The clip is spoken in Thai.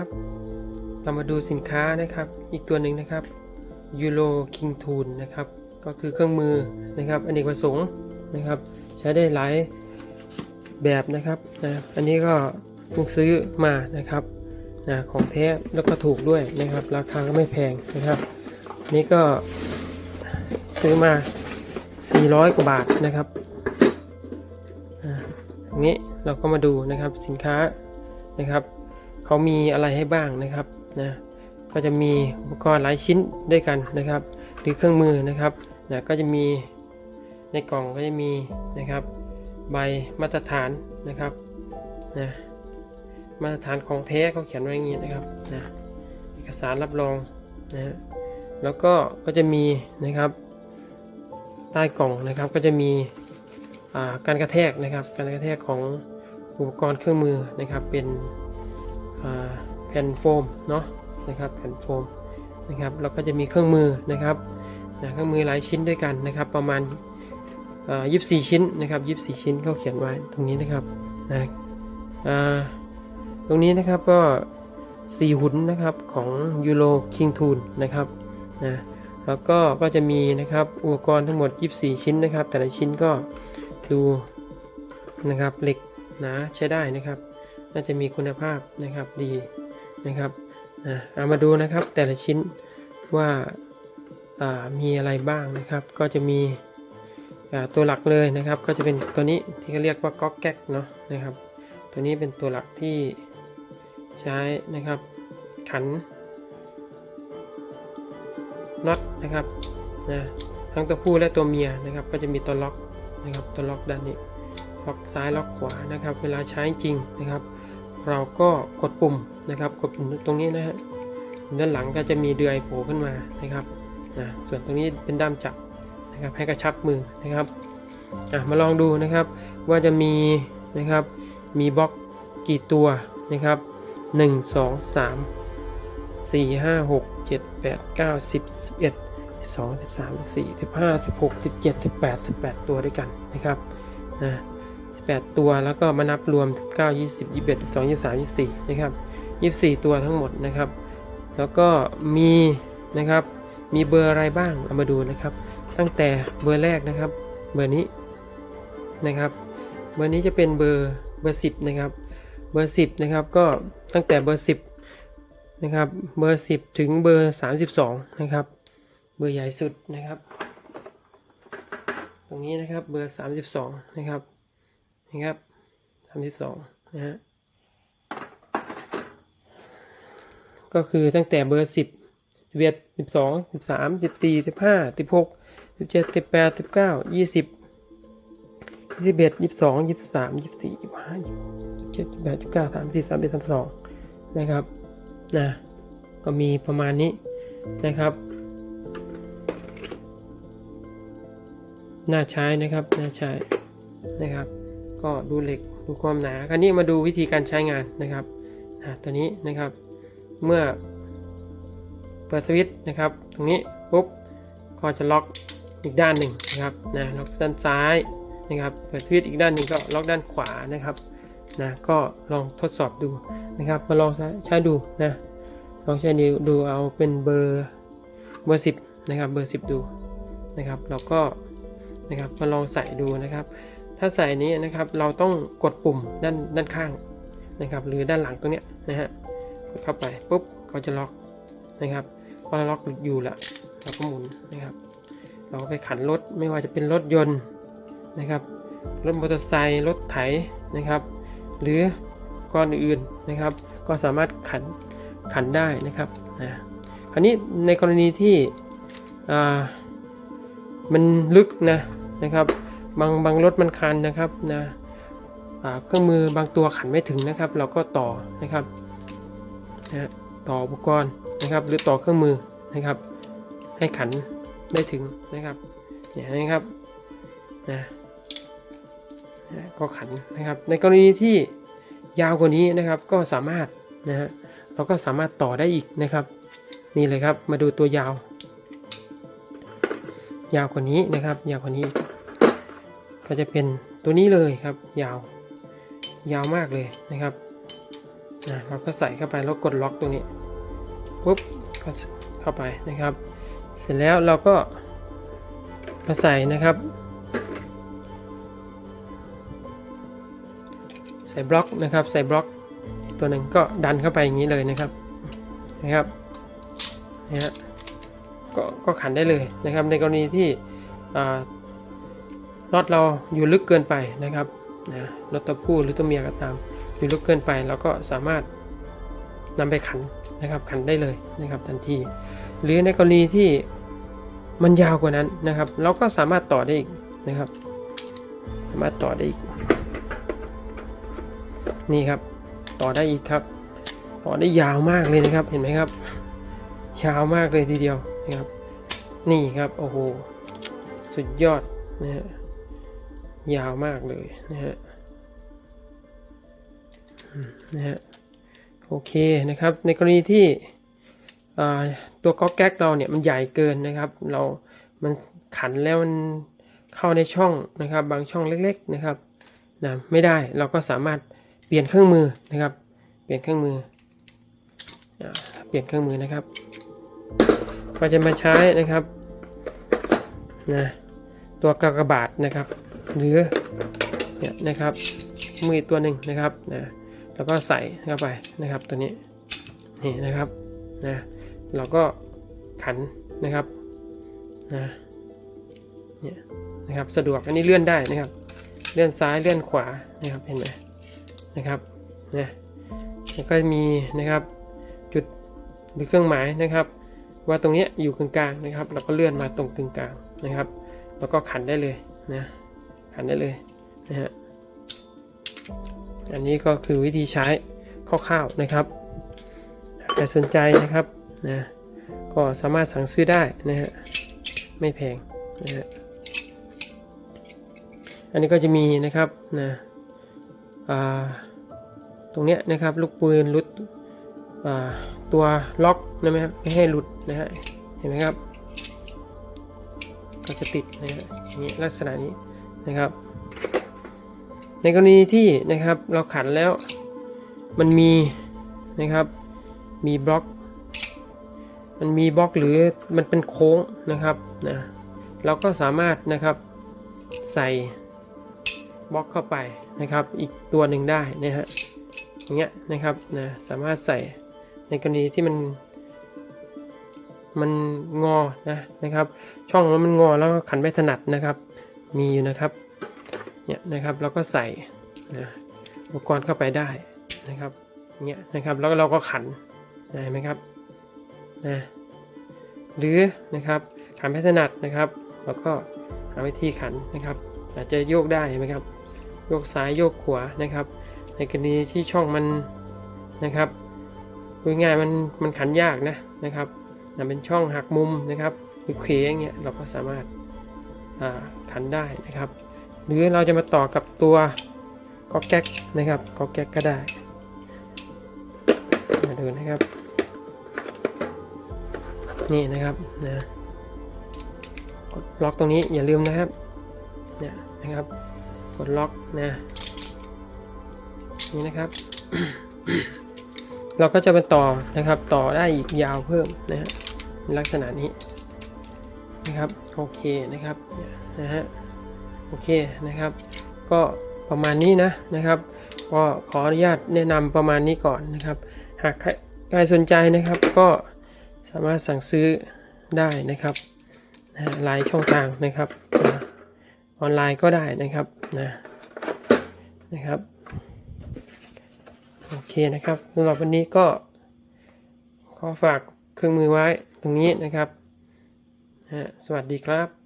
นะครับ เรามาดูสินค้านะครับ อีกตัวหนึ่งนะครับยูโรคิงทูนนะครับ ก็คือเครื่องมือนะครับอเนกประสงค์นะครับ ใช้ได้หลายแบบนะครับนะอันนี้ก็เพิ่งซื้อมานะครับนะของแท้แล้วก็ถูกด้วยนะครับ ราคาก็ไม่แพงนะครับ นี่ก็ซื้อมา 400 กว่าบาทนะครับอันนี้เราก็มาดูนะครับสินค้านะครับ เขามีอะไรให้บ้างนะครับนะก็จะมีอุปกรณ์หลายชิ้นด้วยกันนะครับ หรือเครื่องมือนะครับนะก็จะมีในกล่องก็จะมีนะครับใบมาตรฐานนะครับนะมาตรฐานของแท้เขาเขียนไว้อย่างนี้นะครับนะเอกสารรับรองนะแล้วก็ก็จะมีนะครับใต้กล่องนะครับก็จะมีอ่าการกระแทกนะครับ การกระแทกของอุปกรณ์เครื่องมือนะครับเป็น แผ่นโฟมเนาะนะครับแผ่นโฟมนะครับแล้วก็จะมีเครื่องมือนะครับนะเครื่องมือหลายชิ้นด้วยกันนะครับ ประมาณยี่สิบสี่ชิ้นนะครับยี่สิบสี่ชิ้นเขาเขียนไว้ตรงนี้นะครับนะตรงนี้นะครับก็สี่หุ่นนะครับของยูโรคิงทูนนะครับนะแล้วก็ก็จะมีนะครับอุปกรณ์ทั้งหมด 24 ชิ้นนะครับ แต่ละชิ้นก็ดูนะครับเหล็กหนาใช้ได้นะครับ น่าจะมีคุณภาพนะครับดีนะครับเอามาดูนะครับแต่ละชิ้นว่าามีอะไรบ้างนะครับ ก็จะมีตัวหลักเลยนะครับ ก็จะเป็นตัวนี้ที่เขาเรียกว่าก๊อกแก๊กเนาะนะครับ ตัวนี้เป็นตัวหลักที่ใช้นะครับขันน็อตนะครับนะทั้งตัวผู้และตัวเมียนะครับ ก็จะมีตัวล็อกนะครับตัวล็อกด้านนี้ล็อกซ้ายล็อกขวานะครับ เวลาใช้จริงนะครับ เราก็กดปุ่มนะครับกดปุ่มตรงนี้นะฮะด้านหลังก็จะมีเดือยโผล่ขึ้นมานะครับนะส่วนตรงนี้เป็นด้ามจับนะครับให้กระชับมือนะครับอะมาลองดูนะครับว่าจะมีนะครับมีบล็อกกี่ตัวนะครับ 1 2 3 4 5 6 7 8 9 10 11 12 13 14 15 16 17 18 18 ตัวด้วยกันนะครับนะ 8 ตัว แล้วก็มานับรวม 9 20 21 22 23 24 นะครับ 24 ตัวทั้งหมดนะครับ แล้วก็มีนะครับ มีเบอร์อะไรบ้าง เอามาดูนะครับ ตั้งแต่เบอร์แรกนะครับ เบอร์นี้นะครับ เบอร์นี้จะเป็นเบอร์เบอร์ 10 นะครับ เบอร์ 10 นะครับ ก็ตั้งแต่เบอร์ 10 นะครับ เบอร์ 10 ถึงเบอร์ 32 นะครับ เบอร์ใหญ่สุดนะครับ ตรงนี้นะครับ เบอร์ 32 นะครับ นะครับทำที่สองนะฮะก็คือตั้งแต่เบอร์สิบสิบเอ็ดสิบสองสิบสามสิบสี่สิบห้าสิบหกสิบเจ็ดสิบแปดสิบเก้ายี่สิบยี่สิบเอ็ดยี่สิบสองยี่สิบสามยี่สิบสี่ยี่สิบห้ายี่สิบเจ็ดสิบแปดสิบเก้าสามสิบสามเอ็ดสามสองนะครับนะก็มีประมาณนี้นะครับ น่าใช้นะครับ น่าใช้นะครับ ก็ดูเหล็กดูความหนาคราวนี้มาดูวิธีการใช้งานนะครับอะตัวนี้นะครับเมื่อเปิดสวิตช์นะครับ ตรงนี้ปุ๊บก็จะล็อกอีกด้านหนึ่งนะครับนะล็อกด้านซ้ายนะครับเปิดสวิตช์อีกด้านหนึ่งก็ล็อกด้านขวานะครับนะก็ลองทดสอบดูนะครับ มาลองใช้ดูนะลองใช้ดูดูเอาเป็นเบอร์เบอร์สิบนะครับเบอร์สิบดูนะครับเราก็นะครับมาลองใส่ดูนะครับ ถ้าใส่นี้นะครับเราต้องกดปุ่มด้านด้านข้างนะครับ หรือด้านหลังตรงเนี้ยนะฮะกดเข้าไปปุ๊บก็จะล็อกนะครับพอเราล็อกอยู่ละเราก็หมุนนะครับ เราก็ไปขันรถไม่ว่าจะเป็นรถยนต์นะครับรถมอเตอร์ไซค์รถไถนะครับ หรือก้อนอื่นนะครับ ก็สามารถขันขันได้นะครับนะคราวนี้ในกรณีที่อ่ามันลึกนะนะครับ บางบางรถมันคันนะครับนะเครื่องมือบางตัวขันไม่ถึงนะครับ เราก็ต่อนะครับนะต่ออุปกรณ์นะครับ หรือต่อเครื่องมือนะครับ ให้ขันได้ถึงนะครับเนี่ยนะครับนะนะก็ขันนะครับ ในกรณีที่ยาวกว่านี้นะครับก็สามารถนะฮะเราก็สามารถต่อได้อีกนะครับ นี่เลยครับมาดูตัวยาว ยาวกว่านี้นะครับ ยาวกว่านี้ ก็จะเป็นตัวนี้เลยครับ ยาว ยาวมากเลยนะครับนะเราก็ใส่เข้าไปแล้วกดล็อกตรงนี้ปุ๊บก็เข้าไปนะครับ เสร็จแล้วเราก็มาใส่นะครับ ใส่บล็อกนะครับ ใส่บล็อกอีกตัวหนึ่งก็ดันเข้าไปอย่างนี้เลยนะครับนะครับนะฮะก็ก็ขันได้เลยนะครับ ในกรณีที่ อ่าน็อตเราอยู่ลึกเกินไปนะครับนะน็อตตัวผู้หรือตัวเมียก็ตาม อยู่ลึกเกินไปเราก็สามารถนำไปขันนะครับขันได้เลยนะครับทันที หรือในกรณีที่มันยาวกว่านั้นนะครับ เราก็สามารถต่อได้อีกนะครับ สามารถต่อได้อีก นี่ครับ ต่อได้อีกครับ ต่อได้ยาวมากเลยนะครับเห็นไหมครับ ยาวมากเลยทีเดียวนะครับ นี่ครับโอ้โหสุดยอดนะฮะ ยาวมากเลยนะฮะนะฮะโอเคนะครับในกรณีที่ตัวก๊อกแก๊กเราเนี่ยมันใหญ่เกินนะครับเรามันขันแล้วมันเข้าในช่องนะครับ บางช่องเล็กๆนะครับนะไม่ได้เราก็สามารถเปลี่ยนเครื่องมือนะครับ เปลี่ยนเครื่องมืออเปลี่ยนเครื่องมือนะครับก็จะมาใช้นะครับนะตัวกากบาทนะครับ หรือเนี่ยนะครับมือตัวหนึ่งนะครับนะแล้วก็ใส่เข้าไปนะครับตัวนี้นี่นะครับนะเราก็ขันนะครับนะเนี่ยนะครับสะดวกอันนี้เลื่อนได้นะครับ เลื่อนซ้ายเลื่อนขวานะครับเห็นไหมนะครับนะแล้วก็มีนะครับจุดหรือเครื่องหมายนะครับ ว่าตรงนี้อยู่กึ่งกลางนะครับ เราก็เลื่อนมาตรงกึ่งกลางนะครับ แล้วก็ขันได้เลยนะ ขันได้เลยนะฮะอันนี้ก็คือวิธีใช้คร่าวๆนะครับใครสนใจนะครับนะก็สามารถสั่งซื้อได้นะฮะไม่แพงนะฮะอันนี้ก็จะมีนะครับนะอ่าตรงเนี้ยนะครับลูกปืนรุดตัวล็อกนะไหมครับไม่ให้หลุดนะฮะเห็นไหมครับ ก็จะติดนะฮะอย่างนี้ลักษณะนี้ นะครับ ในกรณีที่นะครับเราขันแล้วมันมีนะครับมีบล็อก มันมีบล็อกหรือมันเป็นโค้งนะครับนะเราก็สามารถนะครับใส่บล็อกเข้าไปนะครับ อีกตัวหนึ่งได้นะฮะอย่างเงี้ยนะครับนะสามารถใส่ในกรณีที่มันมันงอนะนะครับ ช่องแล้วมันงอแล้วก็ขันไม่ถนัดนะครับ มีอยู่นะครับเนี่ยนะครับเราก็ใส่นะอุปกรณ์เข้าไปได้นะครับเนี่ยนะครับแล้วเราก็ขันนะเห็นไหมครับนะหรือนะครับขันไม่ถนัดนะครับเราก็หาวิธีขันนะครับ อาจจะโยกได้เห็นไหมครับโยกซ้ายโยกขวานะครับ ในกรณีที่ช่องมันนะครับพูดง่ายมันมันขันยากนะนะครับเป็นช่องหักมุมนะครับหรือเขวอย่างเงี้ยเราก็สามารถอ่า ขันได้นะครับ หรือเราจะมาต่อกับตัวก๊อกแก๊กนะครับก๊อกแก๊กก็ได้มาดูนะครับ นี่นะครับนะกดล็อกตรงนี้อย่าลืมนะครับเนี่ยนะครับ กดล็อกนะนี่นะครับ เราก็จะไปต่อนะครับต่อได้อีกยาวเพิ่มนะฮะลักษณะนี้ นะครับโอเคนะครับนะฮะโอเคนะครับ ก็ประมาณนี้นะนะครับก็ขออนุญาตแนะนำประมาณนี้ก่อนนะครับ หากใครใสนใจนะครับก็สามารถสั่งซื้อได้นะครับนะหลายช่องทางนะครับนะออนไลน์ก็ได้นะครับนะนะครับโอเคนะครับสำหรับวันนี้ก็ขอฝากเครื่องมือไว้ตรงนี้นะครับ สวัสดีครับ